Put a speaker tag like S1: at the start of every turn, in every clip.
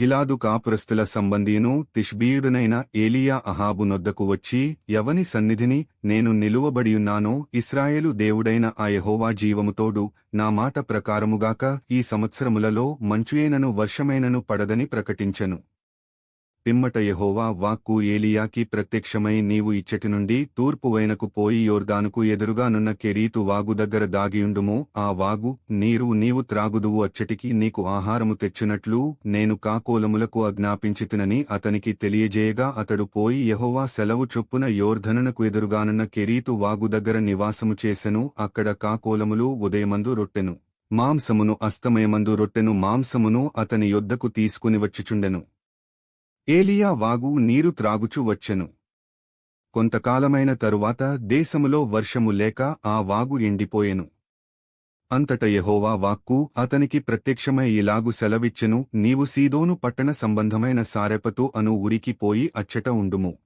S1: గిలాదు కాపురస్తుల సంబంధియును తిష్బీయుడునైన ఏలియా అహాబు నొద్దకు వచ్చి ఎవని సన్నిధిని నేను నిలువబడియున్నానో ఇస్రాయేలు దేవుడైన ఆ యహోవా జీవముతోడు నా మాట ప్రకారముగాక ఈ సంవత్సరములలో మంచుయేనను వర్షమైనను పడదని ప్రకటించెను. పిమ్మట యహోవా వాక్కు ఏలియాకి ప్రత్యక్షమై నీవు ఇచ్చటి నుండి తూర్పు వైనకు పోయి యోర్దానుకు ఎదురుగానున్న కెరీతు వాగు దగ్గర దాగియుండుము. ఆ వాగు నీరు నీవు త్రాగుదువు అచ్చటికి నీకు ఆహారము తెచ్చినట్లు నేను కాకోలములకు అజ్ఞాపించితినని అతనికి తెలియజేయగా అతడు పోయి యెహోవా సెలవు చొప్పున యోర్ధనునకు ఎదురుగానున్న కెరీతు వాగు దగ్గర నివాసము చేసెను. అక్కడ కాకోలములు ఉదయమందు రొట్టెను మాంసమును అస్తమయమందు రొట్టెను మాంసమును అతని యొద్దకు తీసుకుని వచ్చిచుండెను. ఏలియా వాగు నీరు త్రాగుచు వచ్చెను. కొంతకాలమైన తరువాత దేశములో వర్షము లేక ఆ వాగు ఎండిపోయెను. అంతట యహోవా వాక్కు అతనికి ప్రత్యక్షమై ఇలాగు సెలవిచ్చెను నీవు సీదోను పట్టణ సంబంధమైన సారెపతు అను ఊరికి పోయి అచ్చట ఉండుము.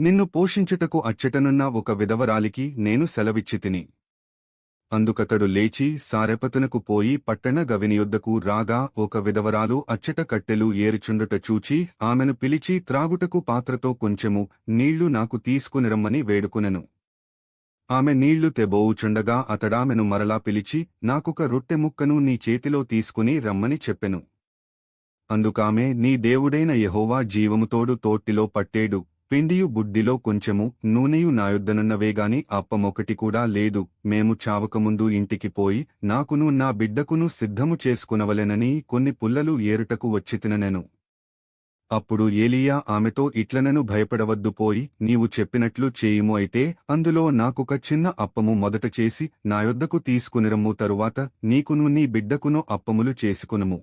S1: నిన్ను పోషించుటకు అచ్చటనున్న ఒక విధవరాలికి నేను సెలవిచ్చితిని అందుకతడు లేచి సారెపతునకు పోయి పట్టణ గవినియుద్దకు రాగా ఒక విధవరాలు అచ్చట కట్టెలు ఏరుచుండుట చూచి ఆమెను పిలిచి త్రాగుటకు పాత్రతో కొంచెము నీళ్ళు నాకు తీసుకునిరమ్మని వేడుకునెను. ఆమె నీళ్ళు తెబోవుచుండగా అతడామెను మరలా పిలిచి నాకొక రొట్టె ముక్కను నీ చేతిలో తీసుకుని రమ్మని చెప్పెను. అందుకామె నీ దేవుడైన యెహోవా జీవముతోడు తోట్టిలో పట్టేడు. పిండియు బుడ్డిలో కొంచెము నూనెయు నాయొద్దనున్నవేగాని అప్పమొకటి కూడా లేదు మేము చావకముందు ఇంటికి పోయి నాకును నా బిడ్డకును సిద్ధము చేసుకునవలెనని కొన్ని పుల్లలు ఏరుటకు వచ్చితిననెను అప్పుడు ఏలియా ఆమెతో ఇట్లనను భయపడవద్దు పోయి నీవు చెప్పినట్లు చేయుము అయితే అందులో నాకొక చిన్న అప్పము మొదట చేసి నా యొద్దకు తీసుకునిరమ్ము తరువాత నీకును నీ బిడ్డకును అప్పములు చేసుకునుము.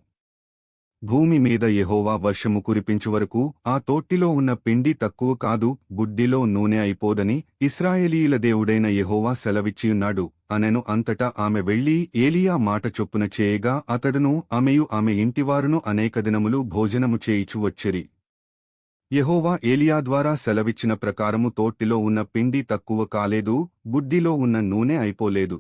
S1: భూమి మీద యెహోవా వర్షము కురిపించు వరకు ఆ తోట్టిలో ఉన్న పిండి తక్కువ కాదు బుడ్డిలో నూనె అయిపోదని ఇస్రాయేలీయుల దేవుడైన యహోవా సెలవిచ్చియున్నాడు. అనెను అంతటా ఆమె వెళ్ళి ఏలియా మాట చొప్పున చేయగా అతడును ఆమెయు ఆమె ఇంటివారును అనేక దినములు భోజనము చేయిచు వచ్చిరి. యెహోవా ఏలియా ద్వారా సెలవిచ్చిన ప్రకారము తోట్టిలో ఉన్న పిండి తక్కువ కాలేదు బుడ్డిలో ఉన్న నూనె అయిపోలేదు.